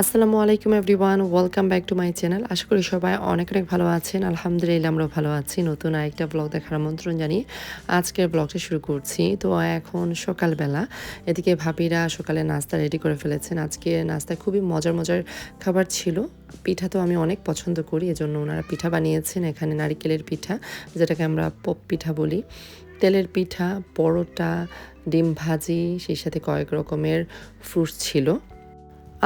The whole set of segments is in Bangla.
আসসালামু আলাইকুম everyone, welcome back to my channel. আশা করি সবাই অনেক অনেক ভালো আছেন। আলহামদুলিল্লাহ আমরা ভালো আছি। নতুন আরেকটা ব্লগ দেখার আমন্ত্রণ জানিয়ে আজকের ব্লগটা শুরু করছি। তো এখন সকালবেলা, এদিকে ভাবিরা সকালে নাস্তা রেডি করে ফেলেছেন। আজকে নাস্তায় খুবই মজার মজার খাবার ছিল। পিঠা তো আমি অনেক পছন্দ করি, এজন্য ওনারা পিঠা বানিয়েছেন। এখানে নারিকেলের পিঠা, যেটাকে আমরা পপ পিঠা বলি। তেলের পিঠা, পরোটা, ডিম ভাজি, সেই সাথে কয়েক রকমের ফ্রুটস ছিল।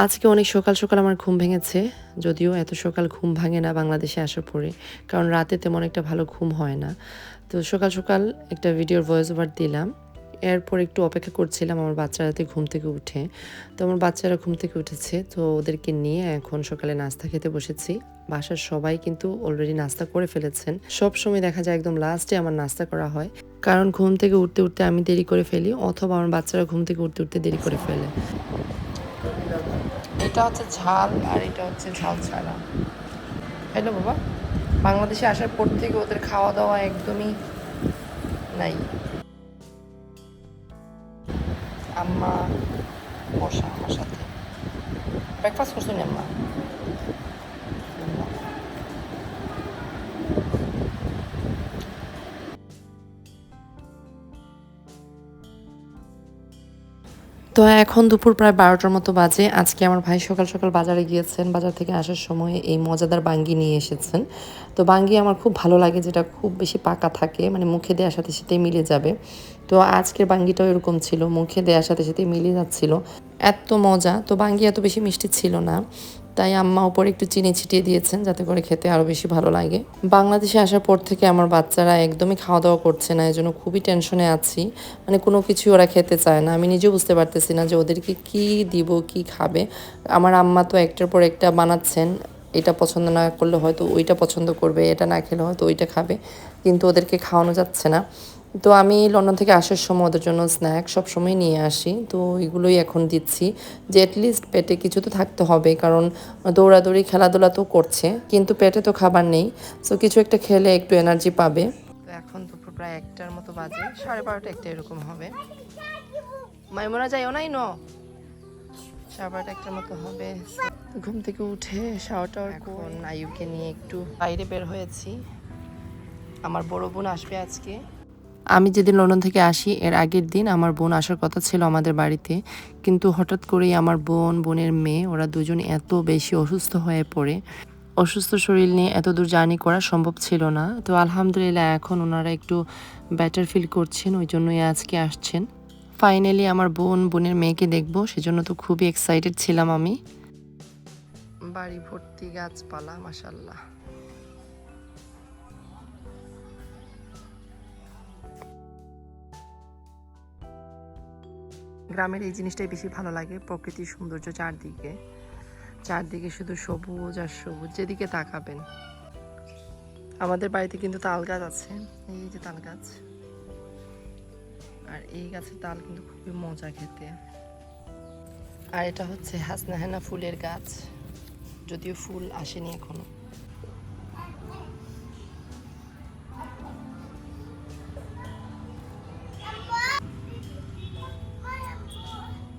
আজকে অনেক সকাল সকাল আমার ঘুম ভেঙেছে, যদিও এত সকাল ঘুম ভাঙে না বাংলাদেশে আসার পরে, কারণ রাতে তেমন একটা ভালো ঘুম হয় না। তো সকাল সকাল একটা ভিডিওর ভয়েস ওভার দিলাম, এরপর একটু অপেক্ষা করছিলাম আমার বাচ্চারা রাতে ঘুম থেকে উঠে। তো আমার বাচ্চারা ঘুম থেকে উঠেছে, তো ওদেরকে নিয়ে এখন সকালে নাস্তা খেতে বসেছি। বাসার সবাই কিন্তু অলরেডি নাস্তা করে ফেলেছেন। সব সময় দেখা যায় একদম লাস্টে আমার নাস্তা করা হয়। কারণ ঘুম থেকে উঠতে উঠতে আমি দেরি করে ফেলি, অথবা আমার বাচ্চারা ঘুম থেকে উঠতে উঠতে দেরি করে ফেলে। এটা হচ্ছে ঝাল আর এটা হচ্ছে ঝাল ছাড়া। হ্যালো বাবা? বাংলাদেশে আসার পর থেকে ওদের খাওয়া দাওয়া একদমই নাই। আম্মা বসা আমার সাথে। ব্রেকফাস্ট করছেন আম্মা? তো এখন দুপুর প্রায় বারোটার মতো বাজে। আজকে আমার ভাই সকাল সকাল বাজারে গিয়েছেন। বাজার থেকে আসার সময় এই মজাদার বাঙ্গি নিয়ে এসেছেন। তো বাঙ্গি আমার খুব ভালো লাগে, যেটা খুব বেশি পাকা থাকে মানে মুখে দেওয়ার সাথে সাথেই মিলে যাবে। তো আজকের বাঙ্গিটাও এরকম ছিল, মুখে দেওয়ার সাথে সাথে মিলে যাচ্ছিল। এত মজা, তো বাঙ্গি এত বেশি মিষ্টি ছিল না। তাই আম্মা উপরে একটু চিনি ছিটিয়ে দিয়েছেন যাতে করে খেতে আরও বেশি ভালো লাগে। বাংলাদেশে আসার পর থেকে আমার বাচ্চারা একদমই খাওয়া দাওয়া করছে না, এজন্য খুবই টেনশনে আছি। মানে কোনো কিছুই ওরা খেতে চায় না। আমি নিজেও বুঝতে পারতেছি না যে ওদেরকে কি দিব, কি খাবে। আমার আম্মা তো একটার পর একটা বানাচ্ছেন, এটা পছন্দ না করলে হয়তো ওইটা পছন্দ করবে, এটা না খেলে হয়তো ওইটা খাবে। কিন্তু ওদেরকে খাওয়ানো যাচ্ছে না। তো আমি লন্ডন থেকে আসার সময় ওদের জন্য স্ন্যাক সবসময় নিয়ে আসি। তো এগুলোই এখন দিচ্ছি। যে অ্যাটলিস্ট পেটে কিছু তো থাকতে হবে কারণ দৌড়াদৌড়ি খেলাধুলা তো করছে কিন্তু পেটে তো খাবার নেই। সো কিছু একটা খেলে একটু এনার্জি পাবে। তো এখন দুপুর প্রায় একটার মতো বাজে সাড়ে বারোটা একটা এরকম হবে। মাইমোনা যাইও নাই ন সাড়ে বারোটা একটার মতো হবে। ঘুম থেকে উঠে শাওয়াটা এখন আয়ুকে নিয়ে একটু বাইরে বের হয়েছি। আমার বড় বোন আসবে আজকে। আমি যেদিন লন্ডন থেকে আসি, এর আগের দিন আমার বোন আসার কথা ছিল আমাদের বাড়িতে। কিন্তু হঠাৎ করেই আমার বোন, বোনের মেয়ে, ওরা দুজন এত বেশি অসুস্থ হয়ে পড়ে। অসুস্থ শরীর নিয়ে এত দূর জার্নি করা সম্ভব ছিল না। তো আলহামদুলিল্লাহ, এখন ওনারা একটু বেটার ফিল করছেন, ওই জন্যই আজকে আসছেন। ফাইনালি আমার বোন, বোনের মেয়েকে দেখব, সেজন্য তো খুবই এক্সাইটেড ছিলাম আমি। বাড়ি ভর্তি গাছপালা মাসাল্লাহ গ্রামের এই জিনিসটাই বেশি ভালো লাগে, প্রকৃতির সৌন্দর্য চারদিকে। চারদিকে শুধু সবুজ আর সবুজ, যেদিকে তাকাবেন। আমাদের বাড়িতে কিন্তু তাল গাছ আছে, এই যে তাল গাছ। আর এই গাছের তাল কিন্তু খুবই মজা খেতে। আর এটা হচ্ছে হাসনাহেনা ফুলের গাছ, যদিও ফুল আসেনি এখনও।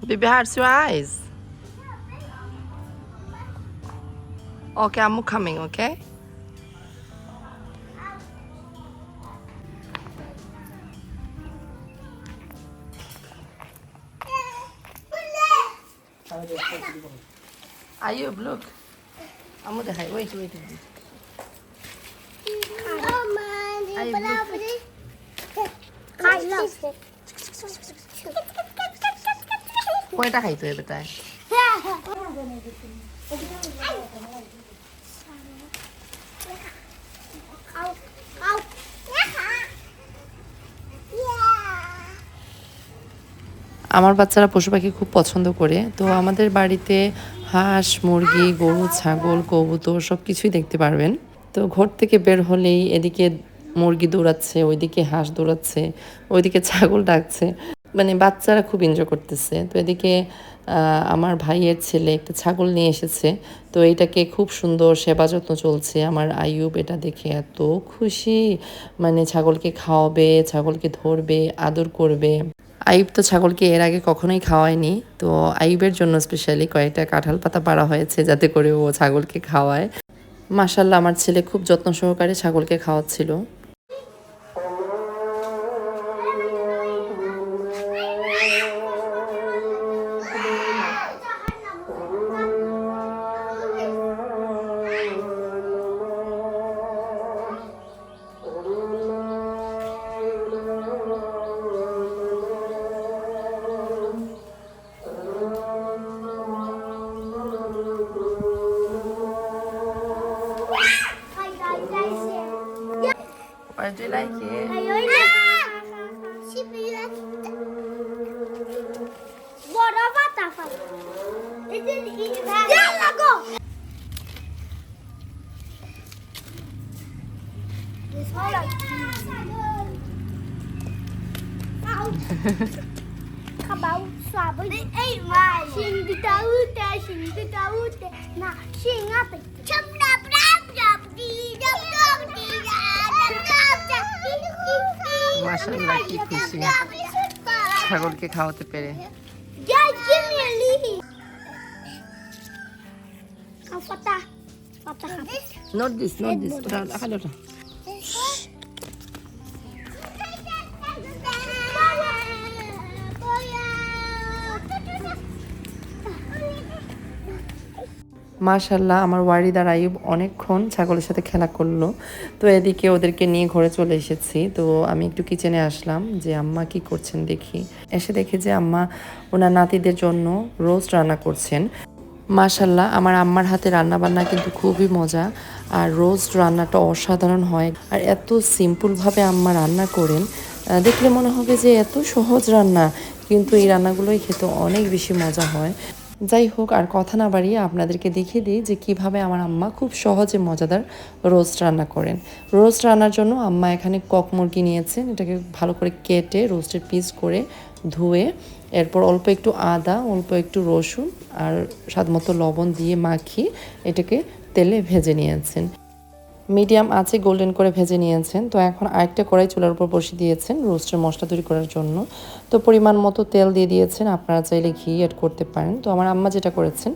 Baby, how's your eyes? Okay, I'm coming, okay? Ayub, look. I'm gonna hide. Wait, wait, wait. কয়টা খাইতে হবে তাই? আমার বাচ্চারা পশু পাখি খুব পছন্দ করে, তো আমাদের বাড়িতে হাঁস, মুরগি, গরু, ছাগল, কবুতর সব কিছুই দেখতে পারবেন। তো ঘর থেকে বের হলেই এদিকে মুরগি দৌড়াচ্ছে, ওইদিকে হাঁস দৌড়াচ্ছে, ওইদিকে ছাগল ডাকছে। মানে বাচ্চারা খুব এনজয় করতেছে। তো এদিকে আমার ভাইয়ের ছেলে একটা ছাগল নিয়ে এসেছে। তো এইটাকে খুব সুন্দর সেবা যত্ন চলছে। আমার আয়ুব এটা দেখে এত খুশি। মানে ছাগলকে খাওয়াবে, ছাগলকে ধরবে, আদর করবে। আইব তো ছাগলকে এর আগে কখনোই খাওয়ায়নি। তো আইবের জন্য স্পেশালি কয়েকটা কাঁঠাল পাতা পাড়া হয়েছে যাতে করে ও ছাগলকে খাওয়ায়। মাসাল্লাহ আমার ছেলে খুব যত্ন সহকারে ছাগলকে খাওয়াচ্ছিল। Do you like it? What about that fight? It didn't eat go! This one Come out, swabble. It ain't mine. Sing the taute, sing the. Nah. ছাগলকে খাওয়াতে পেরে fatta. Fatta, fatta. Not this, not this. মাশাল্লাহ আমার ওয়ারিদার আইব অনেকক্ষণ ছাগলের সাথে খেলা করল। তো এদিকে ওদেরকে নিয়ে ঘরে চলে এসেছি। তো আমি একটু কিচেনে আসলাম যে, আম্মা কি করছেন দেখি। এসে দেখি যে, আম্মা ওনার নাতিদের জন্য রোস্ট রান্না করছেন। মাশাল্লাহ আমার আম্মার হাতে রান্না বান্না কিন্তু খুবই মজা। আর রোস্ট রান্নাটা অসাধারণ হয়। আর এত সিম্পলভাবে আম্মা রান্না করেন দেখলে মনে হবে যে, এত সহজ রান্না। কিন্তু এই রান্নাগুলোই খেতে অনেক বেশি মজা হয়। যাই হোক, আর কথা না বাড়িয়ে আপনাদেরকে দেখিয়ে দিই যে কীভাবে আমার আম্মা খুব সহজে মজাদার রোস্ট রান্না করেন। রোস্ট রান্নার জন্য আম্মা এখানে কক মুরগি নিয়েছেন, এটাকে ভালো করে কেটে রোস্টের পিস করে ধুয়ে এরপর অল্প একটু আদা, অল্প একটু রসুন আর স্বাদ মতো লবণ দিয়ে মাখিয়ে এটাকে তেলে ভেজে নিয়েছেন। মিডিয়াম আছে, গোল্ডেন করে ভেজে নিয়েছেন। তো এখন আরেকটা কড়াই চুলার উপর বসিয়ে দিয়েছেন রোস্টের মশলা তৈরি করার জন্য। তো পরিমাণ মতো তেল দিয়ে দিয়েছেন, আপনারা চাইলে ঘি অ্যাড করতে পারেন। তো আমার আম্মা যেটা করেছেন,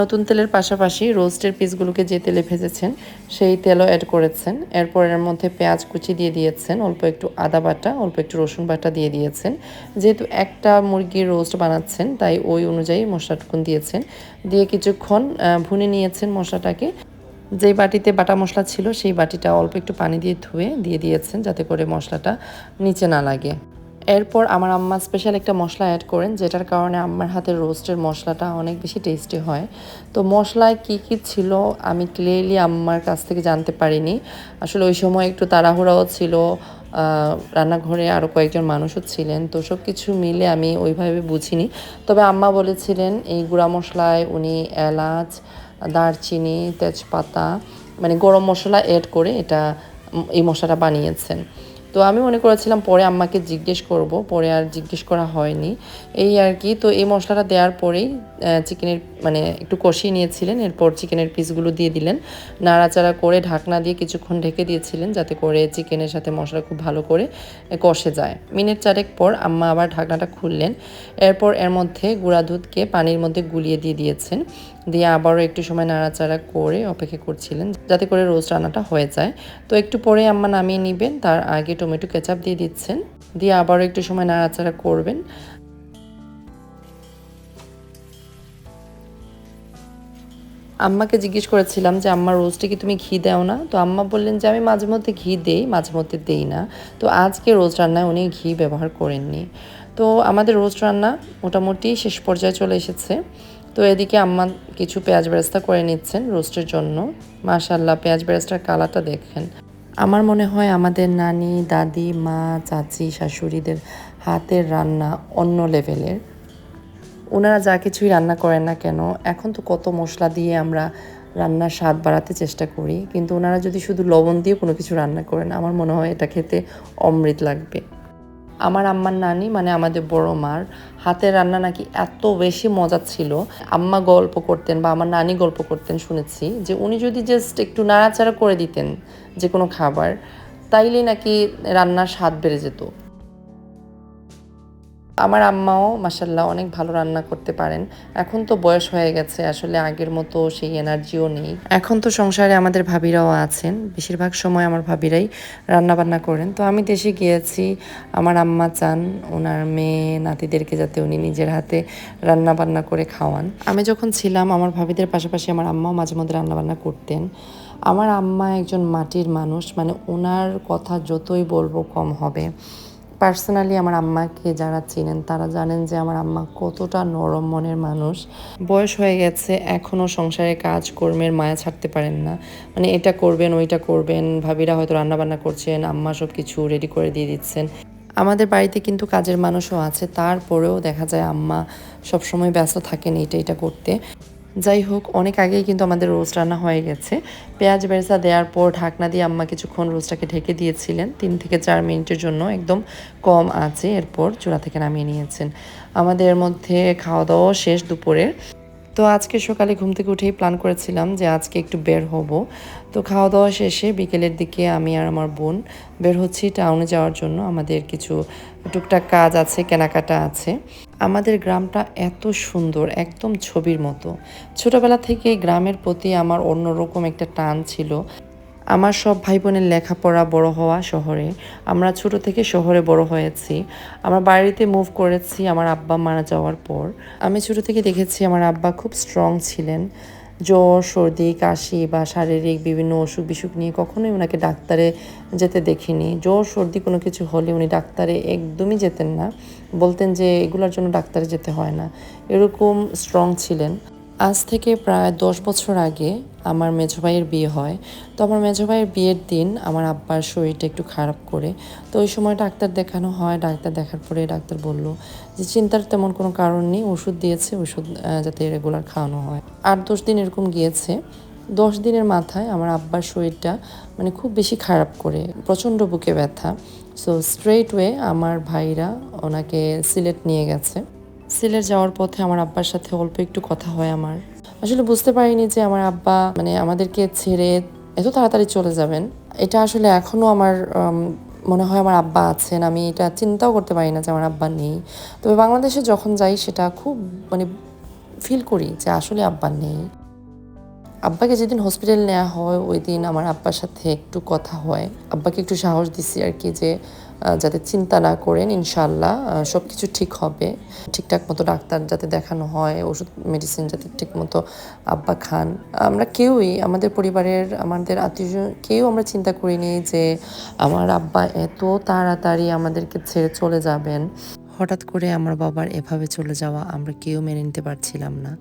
নতুন তেলের পাশাপাশি রোস্টের পিসগুলোকে যে তেলে ভেজেছেন, সেই তেলও অ্যাড করেছেন। এরপর এর মধ্যে পেঁয়াজ কুচি দিয়ে দিয়েছেন, অল্প একটু আদা বাটা, অল্প একটু রসুন বাটা দিয়ে দিয়েছেন। যেহেতু একটা মুরগির রোস্ট বানাচ্ছেন, তাই ওই অনুযায়ী মশলাটুকুন দিয়েছেন। দিয়ে কিছুক্ষণ ভুনে নিয়েছেন মশলাটাকে। যেই বাটিতে বাটা মশলা ছিল, সেই বাটিটা অল্প একটু পানি দিয়ে ধুয়ে দিয়ে দিয়েছেন যাতে করে মশলাটা নিচে না লাগে। এরপর আমার আম্মা স্পেশাল একটা মশলা অ্যাড করেন, যেটার কারণে আম্মার হাতের রোস্টের মশলাটা অনেক বেশি টেস্টি হয়। তো মশলায় কি কি ছিল আমি ক্লিয়ারলি আম্মার কাছ থেকে জানতে পারিনি। আসলে ওই সময় একটু তাড়াহুড়াও ছিল রান্নাঘরে আরও কয়েকজন মানুষও ছিলেন, তো সব কিছু মিলে আমি ওইভাবে বুঝিনি। তবে আম্মা বলেছিলেন, এই গুঁড়া মশলায় উনি এলাচ দারচিনি, তেজপাতা মানে গরম মশলা অ্যাড করে এটা এই মশলাটা বানিয়েছেন। তো আমি মনে করেছিলাম পরে আম্মাকে জিজ্ঞেস করব, পরে আর জিজ্ঞেস করা হয়নি। এই আর কি, তো এই মশলাটা দেওয়ার পরেই চিকেনের মানে একটু কষিয়ে নিয়েছিলেন, এরপর চিকেনের পিসগুলো দিয়ে দিলেন। নাড়াচাড়া করে ঢাকনা দিয়ে কিছুক্ষণ ঢেকে দিয়েছিলেন যাতে করে চিকেনের সাথে মশলা খুব ভালো করে কষে যায়। মিনিট চারেক পর আম্মা আবার ঢাকনাটা খুললেন। এরপর এর মধ্যে গুঁড়া দুধকে পানির মধ্যে গুলিয়ে দিয়ে দিয়েছেন। দিয়ে আবারও একটু সময় নাড়াচাড়া করে অপেক্ষা করছিলেন যাতে করে রোজ রান্নাটা হয়ে যায়। তো একটু পরে আম্মা নামিয়ে নেবেন, তার আগে টমেটো কেচাপ দিয়ে দিচ্ছেন। দিয়ে আবারও একটু সময় নাড়াচাড়া করবেন। আম্মাকে জিজ্ঞেস করেছিলাম যে, আম্মা রোস্টে কি তুমি ঘি দাও না? তো আম্মা বললেন যে, আমি মাঝে মধ্যে ঘি দেই, মাঝে মধ্যে দেই না। তো আজকে রোজ রান্নায় উনি ঘি ব্যবহার করেননি। তো আমাদের রোজ রান্না মোটামুটি শেষ পর্যায়ে চলে এসেছে। তো এদিকে আম্মা কিছু পেঁয়াজ বেরেস্তা করে নিচ্ছেন রোস্টের জন্য। মাশাল্লাহ পেঁয়াজ বেরেস্তার কালারটা দেখেন। আমার মনে হয় আমাদের নানি, দাদি, মা, চাচি, শাশুড়িদের হাতের রান্না অন্য লেভেলের ওনারা যা কিছুই রান্না করেন না কেন, এখন তো কত মশলা দিয়ে আমরা রান্নার স্বাদ বাড়াতে চেষ্টা করি, কিন্তু ওনারা যদি শুধু লবণ দিয়ে কোনো কিছু রান্না করেন, আমার মনে হয় এটা খেতে অমৃত লাগবে। আমার আম্মার নানি মানে আমাদের বড় মার, হাতের রান্না নাকি এত বেশি মজা ছিল। আম্মা গল্প করতেন বা আমার নানি গল্প করতেন শুনেছি যে উনি যদি জাস্ট একটু নাড়াচাড়া করে দিতেন যে কোনো খাবার, তাইলেই নাকি রান্নার স্বাদ বেড়ে যেত। আমার আম্মাও মাসাল্লাহ অনেক ভালো রান্না করতে পারেন। এখন তো বয়স হয়ে গেছে, আসলে আগের মতো সেই এনার্জিও নেই। এখন তো সংসারে আমাদের ভাবিরাও আছেন। বেশিরভাগ সময় আমার ভাবিরাই রান্না বান্না করেন। তো আমি দেশে গিয়েছি, আমার আম্মা চান, ওনার মেয়ে, নাতিদেরকে যাতে উনি নিজের হাতে রান্না বান্না করে খাওয়ান। আমি যখন ছিলাম, আমার ভাবিদের পাশাপাশি আমার আম্মাও মাঝে মধ্যে রান্না বান্না করতেন। আমার আম্মা একজন মাটির মানুষ মানে ওনার কথা যতই বলব কম হবে। পার্সোনালি আমার আম্মাকে যারা চিনেন, তারা জানেন যে আমার আম্মা কতটা নরম মনের মানুষ। বয়স হয়ে গেছে এখনও সংসারে কাজ কর্মের মায়া ছাড়তে পারেন না। মানে এটা করবেন, ওইটা করবেন, ভাবিরা হয়তো রান্নাবান্না করছেন, আম্মা সব কিছু রেডি করে দিয়ে দিচ্ছেন। আমাদের বাড়িতে কিন্তু কাজের মানুষও আছে, তারপরেও দেখা যায় আম্মা সবসময় ব্যস্ত থাকেন এইটা এটা করতে। যাই হোক, অনেক আগেই কিন্তু আমাদের রোস্ট রান্না হয়ে গেছে। পেঁয়াজ বেরেসা দেওয়ার পর ঢাকনা দিয়ে আম্মা কিছুক্ষণ রোস্টটাকে ঢেকে দিয়েছিলেন। তিন থেকে চার মিনিটের জন্য একদম কম আছে, এরপর চূড়া থেকে নামিয়ে নিয়েছেন। আমাদের মধ্যে খাওয়া দাওয়া শেষ দুপুরের তো আজকে সকালে ঘুম থেকে উঠেই প্ল্যান করেছিলাম যে আজকে একটু বের হব। তো খাওয়া দাওয়া শেষে বিকেলের দিকে আমি আর আমার বোন বের হচ্ছি টাউনে যাওয়ার জন্য। আমাদের কিছু টুকটাক কাজ আছে, কেনাকাটা আছে। আমাদের গ্রামটা এত সুন্দর, একদম ছবির মতো। ছোটবেলা থেকে গ্রামের প্রতি আমার অন্যরকম একটা টান ছিল। আমার সব ভাই বোনের লেখাপড়া বড় হওয়া শহরে। আমরা ছোট থেকে শহরে বড় হয়েছি। আমার বাড়িতে মুভ করেছি আমার আব্বা মারা যাওয়ার পর। আমি ছোট থেকে দেখেছি আমার আব্বা খুব স্ট্রং ছিলেন। জ্বর, সর্দি, কাশি বা শারীরিক বিভিন্ন অসুখ বিসুখ নিয়ে কখনোই ওনাকে ডাক্তারে যেতে দেখিনি। জ্বর, সর্দি কোনো কিছু হলে উনি ডাক্তারে একদমই যেতেন না। বলতেন যে এগুলোর জন্য ডাক্তারে যেতে হয় না। এরকম স্ট্রং ছিলেন। আজ থেকে প্রায় দশ বছর আগে আমার মেজো ভাইয়ের বিয়ে হয়। তো আমার মেজো ভাইয়ের বিয়ের দিন আমার আব্বার শরীরটা একটু খারাপ করে। তো ওই সময় ডাক্তার দেখানো হয়। ডাক্তার দেখার পরে ডাক্তার বলল যে, চিন্তার তেমন কোনো কারণ নেই। ওষুধ দিয়েছে। ওষুধ যাতে রেগুলার খাওয়ানো হয়। আট দশ দিন এরকম গিয়েছে। দশ দিনের মাথায় আমার আব্বার শরীরটা মানে খুব বেশি খারাপ করে। প্রচণ্ড বুকে ব্যথা। সো স্ট্রেট ওয়ে আমার ভাইরা ওনাকে সিলেট নিয়ে গেছে। সিলেট যাওয়ার পথে আমার আব্বার সাথে অল্প একটু কথা হয় আমার। আসলে বুঝতে পারিনি যে আমার আব্বা মানে আমাদেরকে ছেড়ে এত তাড়াতাড়ি চলে যাবেন। এটা আসলে এখনও আমার মনে হয় আমার আব্বা আছেন। আমি এটা চিন্তাও করতে পারি না যে আমার আব্বা নেই। তবে বাংলাদেশে যখন যাই সেটা খুব মানে ফিল করি যে আসলে আব্বা নেই। আব্বাকে যেদিন হসপিটাল নেওয়া হয় ওই দিন আমার আব্বার সাথে একটু কথা হয়। আব্বাকে একটু সাহস দিছি আর কি যে যাতে চিন্তা না করেন ইনশাল্লাহ সব কিছু ঠিক হবে। ঠিকঠাক মতো ডাক্তার যাতে দেখানো হয়, ওষুধ মেডিসিন যাতে ঠিক মতো আব্বা খান। আমরা কেউই, আমাদের পরিবারের, আমাদের আত্মীয় কেউ আমরা চিন্তা করিনি যে আমার আব্বা এত তাড়াতাড়ি আমাদেরকে ছেড়ে চলে যাবেন। হঠাৎ করে আমার বাবার এভাবে চলে যাওয়া আমরা কেউ মেনে নিতে পারছিলাম না।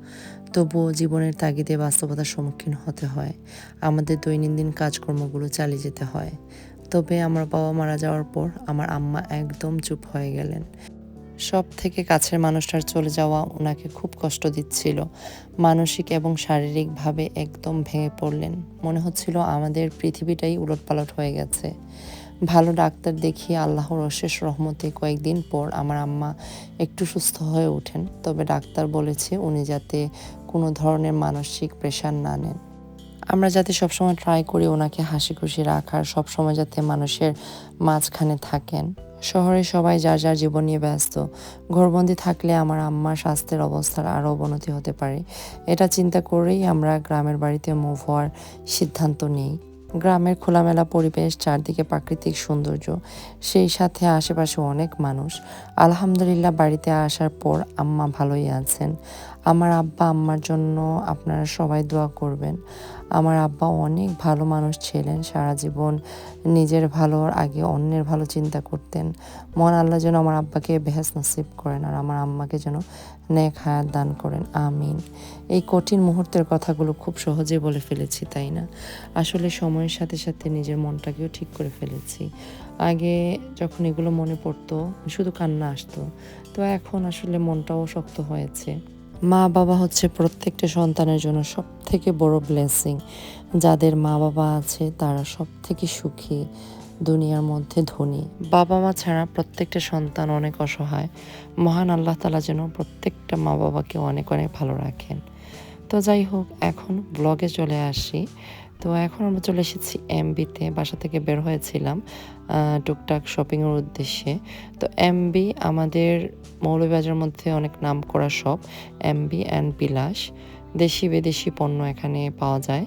তবুও জীবনের তাগিদে বাস্তবতার সম্মুখীন হতে হয়। আমাদের দৈনন্দিন কাজকর্মগুলো চালিয়ে যেতে হয়। তবে আমার বাবা মারা যাওয়ার পর আমার আম্মা একদম চুপ হয়ে গেলেন। সব থেকে কাছের মানুষটার চলে যাওয়া ওনাকে খুব কষ্ট দিচ্ছিল। মানসিক এবং শারীরিকভাবে একদম ভেঙে পড়লেন। মনে হচ্ছিল আমাদের পৃথিবীটাই উলটপালট হয়ে গেছে। ভালো ডাক্তার দেখিয়ে আল্লাহর অশেষ রহমতে কয়েকদিন পর আমার আম্মা একটু সুস্থ হয়ে ওঠেন। তবে ডাক্তার বলেছে উনি যাতে কোনো ধরনের মানসিক প্রেশার না নেন। আমরা যাতে সবসময় ট্রাই করি ওনাকে হাসি খুশি রাখার, সবসময় যাতে মানুষের মাঝখানে থাকেন। শহরে সবাই যার যার জীবন নিয়ে ব্যস্ত, ঘরবন্দি থাকলে আমার আম্মার স্বাস্থ্যের অবস্থার আরও অবনতি হতে পারে। এটা চিন্তা করেই আমরা গ্রামের বাড়িতে মুভ হওয়ার সিদ্ধান্ত নিই। গ্রামের খোলামেলা পরিবেশ, চারদিকে প্রাকৃতিক সৌন্দর্য, সেই সাথে আশেপাশে অনেক মানুষ। আলহামদুলিল্লাহ, বাড়িতে আসার পর আম্মা ভালোই আছেন। আমার আব্বা আম্মার জন্য আপনারা সবাই দোয়া করবেন। আমার আব্বা অনেক ভালো মানুষ ছিলেন, সারা জীবন নিজের ভালোর আগে অন্যের ভালো চিন্তা করতেন। মন আল্লাহ যেন আমার আব্বাকে বেহেস নসিব করেন আর আমার আম্মাকে যেন নেক হায়াত দান করেন। আমিন। এই কঠিন মুহূর্তের কথাগুলো খুব সহজে বলে ফেলেছি, তাই না? আসলে সময়ের সাথে সাথে নিজের মনটাকেও ঠিক করে ফেলেছি। আগে যখন এগুলো মনে পড়তো, শুধু কান্না আসতো, তো এখন আসলে মনটাও শক্ত হয়েছে। মা বাবা হচ্ছে প্রত্যেকটা সন্তানের জন্য সব থেকে বড় ব্লেসিং যাদের মা বাবা আছে, তারা সব থেকে সুখী, দুনিয়ার মধ্যে ধনী। বাবা মা ছাড়া প্রত্যেকটা সন্তান অনেক অসহায়। মহান আল্লাহ তালা যেন প্রত্যেকটা মা বাবাকে অনেক অনেক ভালো রাখেন। তো যাই হোক, এখন ব্লগে চলে আসি। তো এখন আমরা চলে এসেছি এমবিতে বাসা থেকে বের হয়েছিলাম টুকটাক শপিংয়ের উদ্দেশ্যে। তো এমবি আমাদের মৌলভীবাজারের মধ্যে অনেক নাম করা শপ এমবি অ্যান্ড বিলাস দেশি বিদেশি পণ্য এখানে পাওয়া যায়।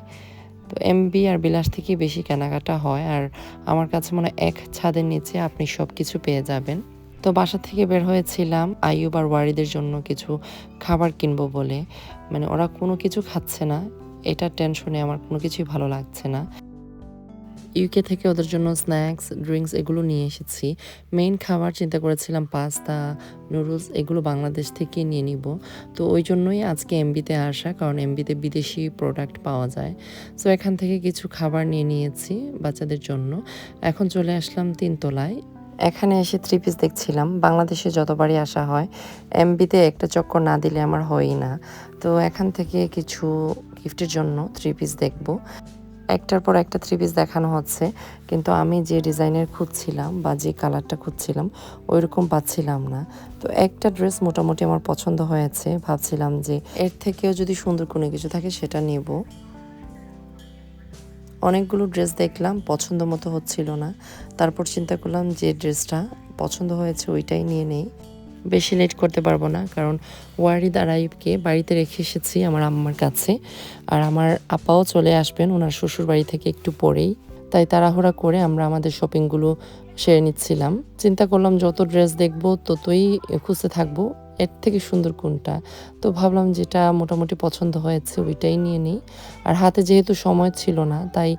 তো এমবি আর বিলাস থেকেই বেশি কেনাকাটা হয়, আর আমার কাছে মনে এক ছাদের নিচে আপনি সব কিছু পেয়ে যাবেন। তো বাসা থেকে বের হয়েছিলাম, আইয়ুব আর ওয়ারিদের জন্য কিছু খাবার কিনবো বলে। মানে ওরা কোনো কিছু খাচ্ছে না, এটা টেনশনে আমার কোনো কিছুই ভালো লাগছে না। ইউকে থেকে ওদের জন্য স্ন্যাক্স ড্রিঙ্কস এগুলো নিয়ে এসেছি। মেইন খাবার চিন্তা করেছিলাম পাস্তা নুডলস এগুলো বাংলাদেশ থেকে নিয়ে নিব। তো ওই জন্যই আজকে এমবিতে আসা, কারণ এমবিতে বিদেশি প্রোডাক্ট পাওয়া যায়। সো এখান থেকে কিছু খাবার নিয়ে নিয়েছি বাচ্চাদের জন্য। এখন চলে আসলাম তিনতলায়। এখানে এসে থ্রি পিস দেখছিলাম। বাংলাদেশে যতবারই আসা হয় এমবিতে একটা চক্কর না দিলে আমার হয়ই না। তো এখান থেকে কিছু গিফটের জন্য থ্রি পিস দেখব। একটার পর একটা থ্রি পিস দেখানো হচ্ছে। কিন্তু আমি যে ডিজাইনের খুঁজছিলাম বা যে কালারটা খুঁজছিলাম ওই রকম পাচ্ছিলাম না। তো একটা ড্রেস মোটামুটি আমার পছন্দ হয়েছে। ভাবছিলাম যে এর থেকেও যদি সুন্দর কোনো কিছু থাকে সেটা নেব। অনেকগুলো ড্রেস দেখলাম, পছন্দ মতো হচ্ছিল না। তারপর চিন্তা করলাম যে ড্রেসটা পছন্দ হয়েছে ওইটাই নিয়ে নেই। বেশি লেট করতে পারব না। কারণ ওয়ারিদ আর আইবকে বাড়িতে রেখে এসেছি আমার আম্মার কাছে। আর আমার আপাও চলে আসবেন, ওনার শ্বশুর বাড়ি থেকে একটু পরেই। তাই তাড়াহুড়া করে আমরা আমাদের শপিংগুলো সেরে নিচ্ছিলাম। চিন্তা করলাম যত ড্রেস দেখব ততই খুঁজতে থাকব। এর থেকে সুন্দর কোনটা? তো ভাবলাম যেটা মোটামুটি পছন্দ হয়েছে ওইটাই নিয়ে নিই। আর হাতে যেহেতু সময় ছিল না, তাই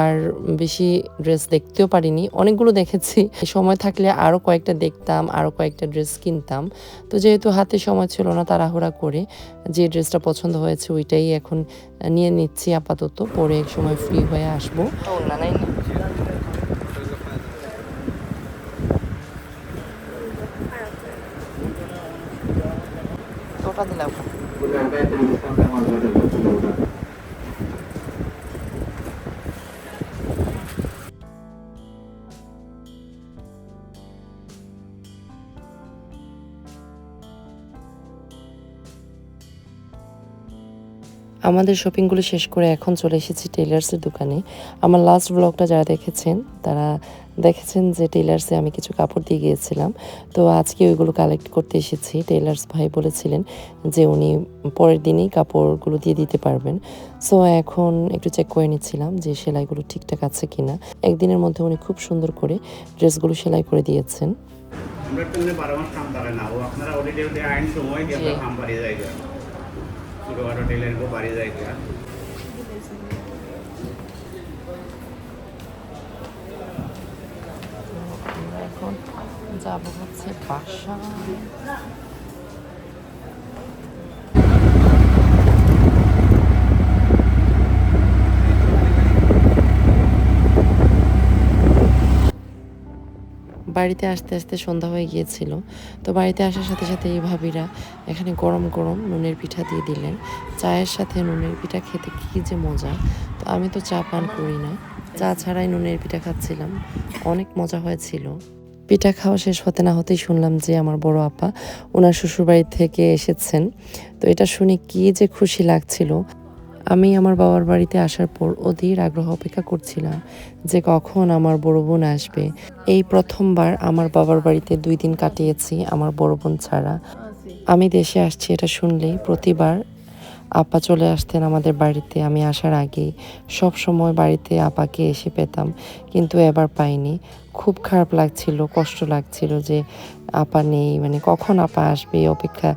আর বেশি ড্রেস দেখতেও পারিনি। অনেকগুলো দেখেছি। সময় থাকলে আরও কয়েকটা দেখতাম আরও কয়েকটা ড্রেস কিনতাম। তো যেহেতু হাতে সময় ছিল না তাড়াহুড়া করে যে ড্রেসটা পছন্দ হয়েছে ওইটাই এখন নিয়ে নিচ্ছি আপাতত। পরে এক সময় ফ্রি হয়ে আসব। ওটা দিলাম আমাদের শপিংগুলো শেষ করে এখন চলে এসেছি টেলার্সের দোকানে। আমার লাস্ট ব্লগটা যারা দেখেছেন তারা দেখেছেন যে টেলার্সে আমি কিছু কাপড় দিয়ে গিয়েছিলাম। তো আজকে ওইগুলো কালেক্ট করতে এসেছি। টেলার্স ভাই বলেছিলেন যে উনি পরের দিনই কাপড়গুলো দিয়ে দিতে পারবেন। সো এখন একটু চেক করে নিচ্ছিলাম যে সেলাইগুলো ঠিকঠাক আছে কিনা। একদিনের মধ্যে উনি খুব সুন্দর করে ড্রেসগুলো সেলাই করে দিয়েছেন। আমরা তো এমনি বারো মাস কাম না। ও আপনারা অলরেডি আইন সময় দিয়ে আপনার কাম যায় টেলারিংও বাড়িয়ে যায় আমরা এখন যাব হচ্ছে বাসা বাড়িতে আসতে আসতে সন্ধ্যা হয়ে গিয়েছিল। তো বাড়িতে আসার সাথে সাথে এই ভাবিরা এখানে গরম গরম নুনের পিঠা দিয়ে দিলেন। চায়ের সাথে নুনের পিঠা খেতে কী যে মজা। তো আমি তো চা পান করি না। চা ছাড়াই নুনের পিঠা খাচ্ছিলাম। অনেক মজা হয়েছিল। পিঠা খাওয়া শেষ হতে না হতেই শুনলাম যে আমার বড় আপা ওনার শ্বশুরবাড়ি থেকে এসেছেন। তো এটা শুনে কি যে খুশি লাগছিল। আমি আমার বাবার বাড়িতে আসার পর অধীর আগ্রহ অপেক্ষা করছিলাম যে কখন আমার বড় বোন আসবে। এই প্রথমবার আমার বাবার বাড়িতে দুই দিন কাটিয়েছি আমার বড় বোন ছাড়া। আমি দেশে আসছি এটা শুনলেই প্রতিবার আপা চলে আসতেন আমাদের বাড়িতে, আমি আসার আগেই সব সময় বাড়িতে আপাকে এসে পেতাম, কিন্তু এবার পাইনি। খুব খারাপ লাগছিল, কষ্ট লাগছিল যে আপা নেই মানে কখন আপা আসবে অপেক্ষা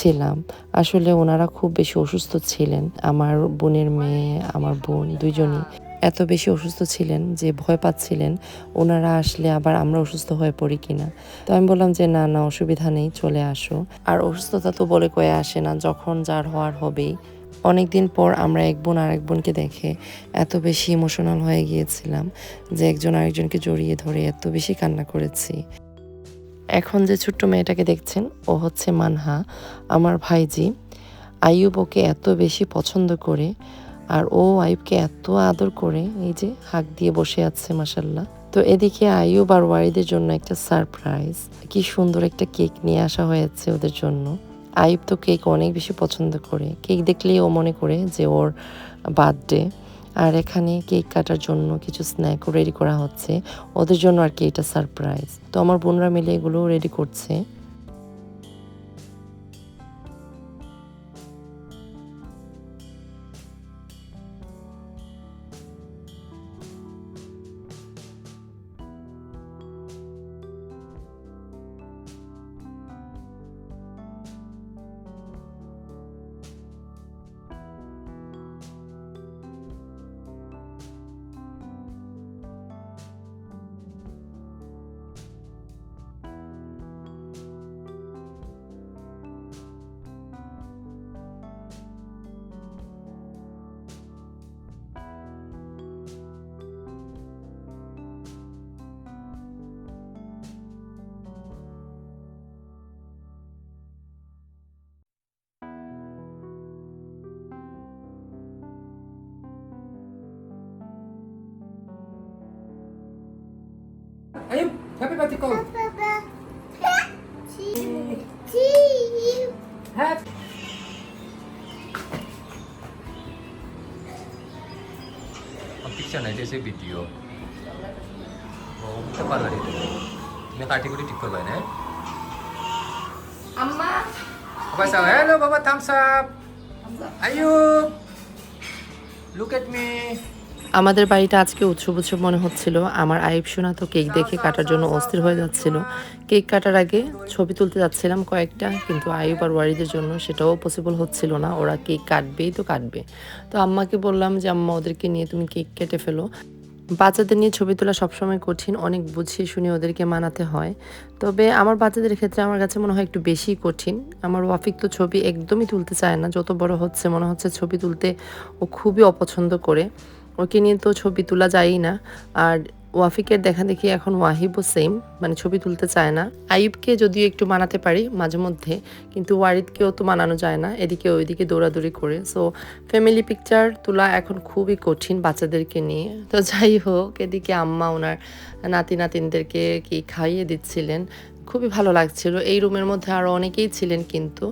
ছিলাম আসলে ওনারা খুব বেশি অসুস্থ ছিলেন। আমার বোনের মেয়ে, আমার বোন দুইজনই এত বেশি অসুস্থ ছিলেন যে ভয় পাচ্ছিলেন ওনারা আসলে আবার আমরা অসুস্থ হয়ে পড়ি কিনা। তো আমি বললাম যে, না না, অসুবিধা নেই, চলে আসো। আর অসুস্থতা তো বলে কয়ে আসে না, যখন যার হওয়ার হবেই। অনেকদিন পর আমরা এক বোন আরেক বোনকে দেখে এত বেশি ইমোশনাল হয়ে গিয়েছিলাম যে একজন আরেকজনকে জড়িয়ে ধরে এত বেশি কান্না করেছি। এখন যে ছোট্ট মেয়েটাকে দেখছেন, ও হচ্ছে মানহা, আমার ভাইজি। আইয়ুব ওকে এত বেশি পছন্দ করে, আর ও আইয়ুবকে এত আদর করে, এই যে হাক দিয়ে বসে আছে মাসাল্লাহ তো এদিকে আইয়ুব আর ওয়ারিদের জন্য একটা সারপ্রাইজ। কি সুন্দর একটা কেক নিয়ে আসা হয়েছে ওদের জন্য। আইয়ুব তো কেক অনেক বেশি পছন্দ করে। কেক দেখলেই ও মনে করে যে ওর বার্থডে। আর এখানে কেক কাটার জন্য কিছু স্ন্যাকও রেডি করা হচ্ছে। ওদের জন্য আর কি এটা সারপ্রাইজ তো আমার বোনরা মিলে এগুলো রেডি করছে। Happy birthday ko. Tea. Happy. Ang picture না এটা সে ভিডিও ও উঠতে পারবে না তুমি কাটি কুটি ঠিক করবে না আম্মা বাবা সাও হ্যালো বাবা থামস আমাদের বাড়িটা আজকে উৎসব উৎসব মনে হচ্ছিল। আমার আইব সোনা তো কেক দেখে কাটার জন্য অস্থির হয়ে যাচ্ছিল। কেক কাটার আগে ছবি তুলতে যাচ্ছিলাম কয়েকটা, কিন্তু আইব আর ওয়ারিদের জন্য সেটাও পসিবল হচ্ছিল না। ওরা কেক কাটবেই তো কাটবে। তো আম্মাকে বললাম যে, আম্মা, ওদেরকে নিয়ে তুমি কেক কেটে ফেলো। বাচ্চাদের নিয়ে ছবি তোলা সবসময় কঠিন, অনেক বুঝিয়ে শুনে ওদেরকে মানাতে হয়। তবে আমার বাচ্চাদের ক্ষেত্রে আমার কাছে মনে হয় একটু বেশি কঠিন। আমার ওয়াফিক তো ছবি একদমই তুলতে চায় না। যত বড় হচ্ছে, মনে হচ্ছে ছবি তুলতে ও খুবই অপছন্দ করে। ওকে নিয়ে তো ছবি তোলা যায়ই না। আর ওয়াফিকের দেখা দেখি এখন ওয়াহিবও সেম মানে ছবি তুলতে চায় না। আইবকে যদিও একটু মানাতে পারি মাঝে মধ্যে, কিন্তু ওয়ারিদকেও তো মানানো যায় না, এদিকে ওইদিকে দৌড়াদৌড়ি করে। সো ফ্যামিলি পিকচার তোলা এখন খুবই কঠিন বাচ্চাদেরকে নিয়ে। তো যাই হোক, এদিকে আম্মা ওনার নাতি নাতিনদেরকে কি খাইয়ে দিচ্ছিলেন, খুবই ভালো লাগছিল। এই রুমের মধ্যে আরও অনেকেই ছিলেন কিন্তু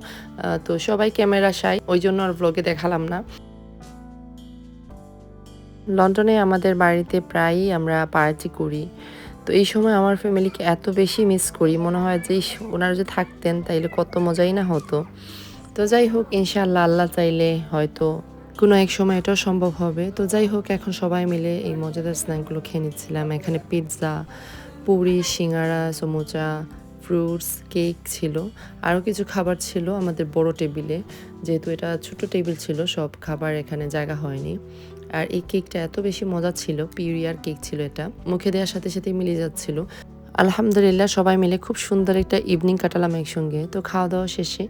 তো সবাই ক্যামেরা সাই, ওই জন্য আর ব্লগে দেখালাম না। লন্ডনে আমাদের বাড়িতে প্রায়ই আমরা পার্টি করি। তো এই সময় আমার ফ্যামিলিকে এত বেশি মিস করি, মনে হয় যে ওনারা যে থাকতেন তাইলে কত মজাই না হতো। তো যাই হোক, ইনশাআল্লাহ আল্লাহ চাইলে হয়তো কোনো এক সময় এটাও সম্ভব হবে। তো যাই হোক, এখন সবাই মিলে এই মজাদার স্ন্যাকগুলো খেয়ে নিচ্ছিলাম। এখানে pizza puri, singara, samosa fruits cake ছিল। আরও কিছু খাবার ছিল আমাদের বড় টেবিলে যেহেতু এটা ছোট টেবিল ছিল, সব খাবার এখানে জায়গা হয়নি। আর এই কেকটা এত বেশি মজা ছিল, পিউরিয়ার কেক ছিল এটা। মুখে দেওয়ার সাথে সাথে মিলে যাচ্ছিল। আলহামদুলিল্লাহ সবাই মিলে খুব সুন্দর একটা ইভিনিং কাটালাম একসঙ্গে। তো খাওয়া দাওয়া শেষে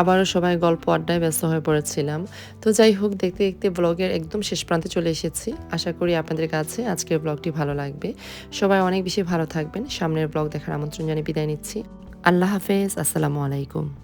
আবারও সবাই গল্প আড্ডায় ব্যস্ত হয়ে পড়েছিলাম। তো যাই হোক, দেখতে দেখতে ব্লগের একদম শেষ প্রান্তে চলে এসেছি। আশা করি আপনাদের কাছে আজকের ব্লগটি ভালো লাগবে। সবাই অনেক বেশি ভালো থাকবেন। সামনের ব্লগ দেখার আমন্ত্রণ জানিয়ে বিদায় নিচ্ছি। আল্লাহ হাফেজ, আসসালামু আলাইকুম।